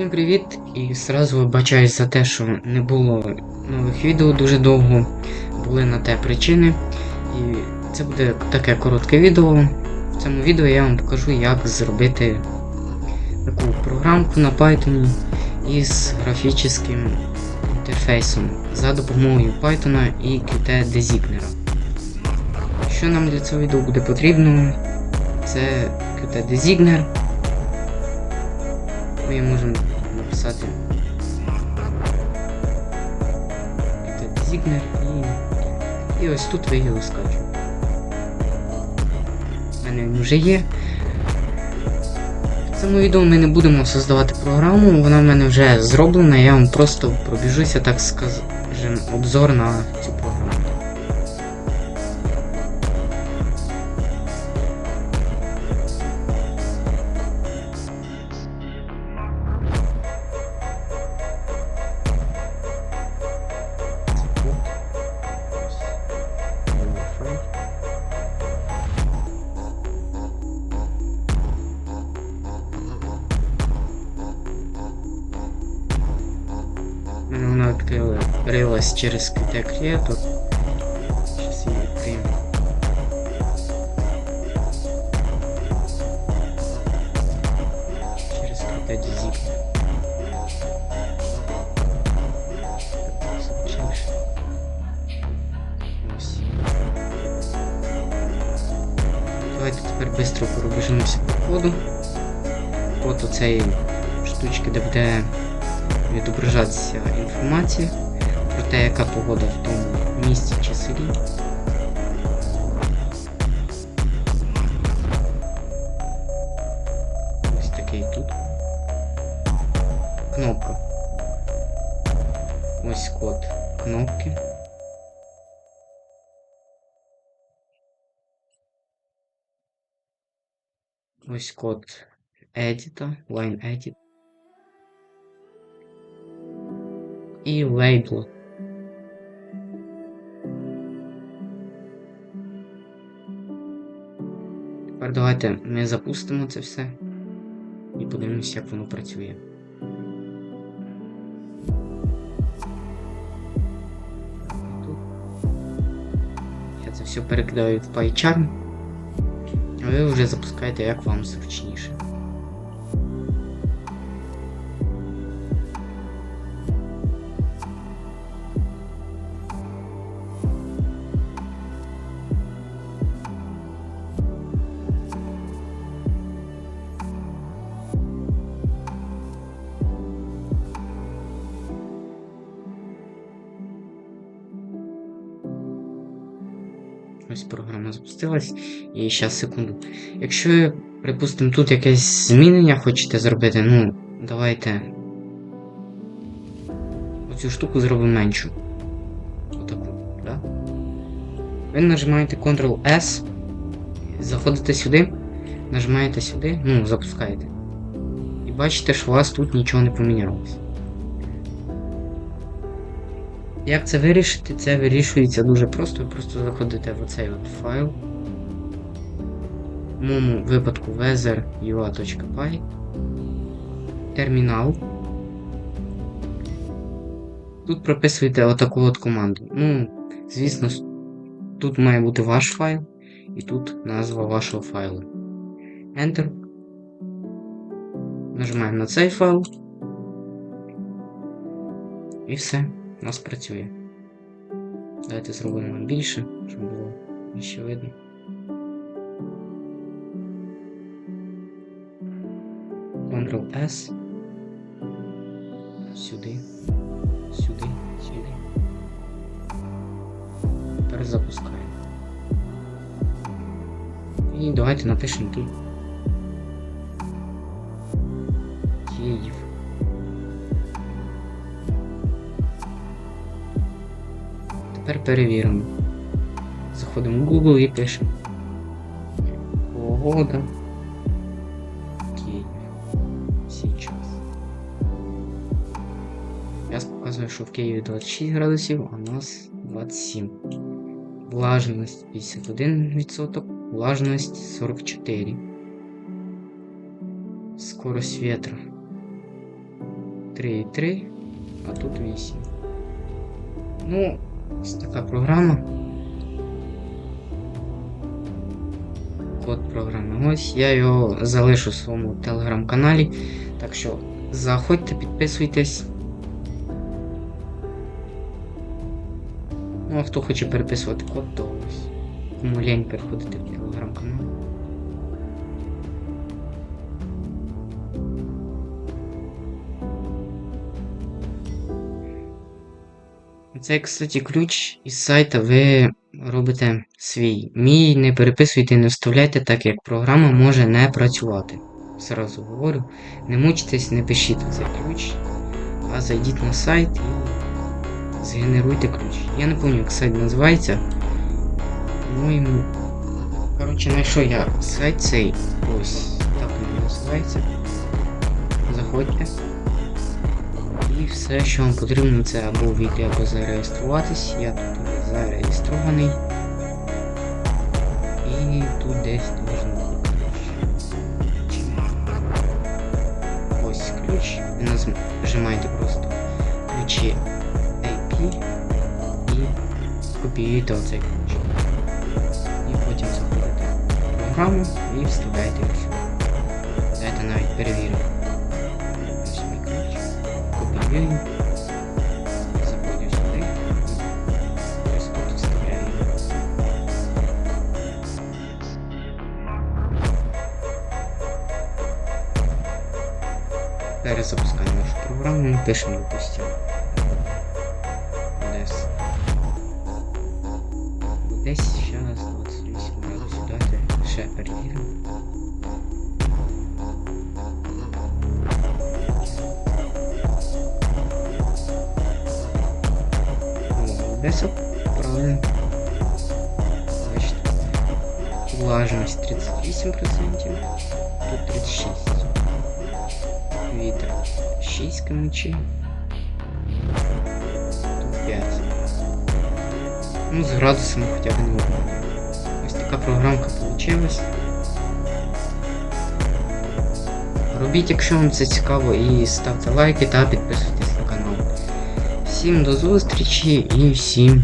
Всім привіт! І зразу вибачаюсь за те, що не було нових відео дуже довго. Були на те причини. І це буде таке коротке відео. В цьому відео я вам покажу, як зробити таку програмку на Python із графічним інтерфейсом за допомогою Python і Qt Designer. Що нам для цього відео буде потрібно? Це Qt Designer. Ми можемо написати Designer і, і ось тут ви його скачуєте. У мене він вже є. В цьому відео ми не будемо создавати програму, вона в мене вже зроблена, я вам просто пробіжуся, так скажем, обзор на цю вона відкрилась через Creator. Зараз її відкриємо. Через Designer. Звичайше. Давайте тепер швидко пробіжимося по коду. От оцеї штучки, де відображатися інформація про те, яка погода в тому місці чи селі. Ось такий тут. Кнопка. Ось код кнопки. Ось код edit, line edit. І лейбл. Тепер давайте ми запустимо це все і подивимося, як воно працює. Я це все перекидаю в PyCharm, а ви вже запускаєте як вам зручніше. Ось програма запустилась. І зараз секунду. Якщо, припустимо, тут якесь змінення хочете зробити, ну, давайте. Оцю штуку зробимо меншу. Отаку, так? Ви нажимаєте Ctrl-S, заходите сюди, нажимаєте сюди, ну, запускаєте. І бачите, що у вас тут нічого не помінялося. Як це вирішити? Це вирішується дуже просто. Ви просто заходите в оцей от файл. В моєму випадку weather.ua.py Термінал. Тут прописуєте отаку от команду. Ну, звісно, тут має бути ваш файл, і тут назва вашого файлу. Enter. Нажимаємо на цей файл. І все у нас працює. Давайте зробимо більше, щоб було ще видно. Ctrl-S. Сюди, сюди, сюди. Тепер запускаємо. І давайте напишемо тут. Київ. Тепер перевіримо. Заходимо в Google і пишемо. Погода. Київ. Сейчас. Я показую, що в Києві 26 градусів, а у нас 27. Влажність 51%, влажність 44. Скорость ветра 3,3, а тут 8. Ну, ось така програма. Код програми. Ось я його залишу в своєму телеграм-каналі. Так що заходьте, підписуйтесь. Ну, а хто хоче переписувати код, то ось. Кому лень переходити в телеграм-канал. Це, кстати, ключ із сайта ви робите свій. Мій не переписуйте, не вставляйте, так як програма може не працювати. Сразу говорю. Не мучтесь, не пишіть цей ключ, а зайдіть на сайт і згенеруйте ключ. Я не пам'ятаю, як сайт називається. По-моєму. Коротше, знайшов я сайт цей. Ось так він називається. Заходьте. І все, що вам потрібно, це або війти, або зареєструватись. Я тут зареєстрований. І тут десь должен бути ключ. Ось ключ. Ви нажимаєте просто ключі AP і копіюєте оцей ключ. І потім заходите в програму і вставляєте сюди. Давайте навіть перевіримо. Копіюю. Заходжу сюди. Ось тут його. Перезапускаємо нашу програму, пишемо допустим. Десь. Десь зараз 28 градусів дати. Ще перевіримо. О, Десь правильно. Бачите. Влажність 38%, тут 36. Вітер 6 кмч. Тут 5. Ну, з градусами хоча б не виходить. Ось така програмка получилась. Робіть, якщо вам це цікаво, і ставте лайки та підписуйтесь на канал. Всім до зустрічі і всім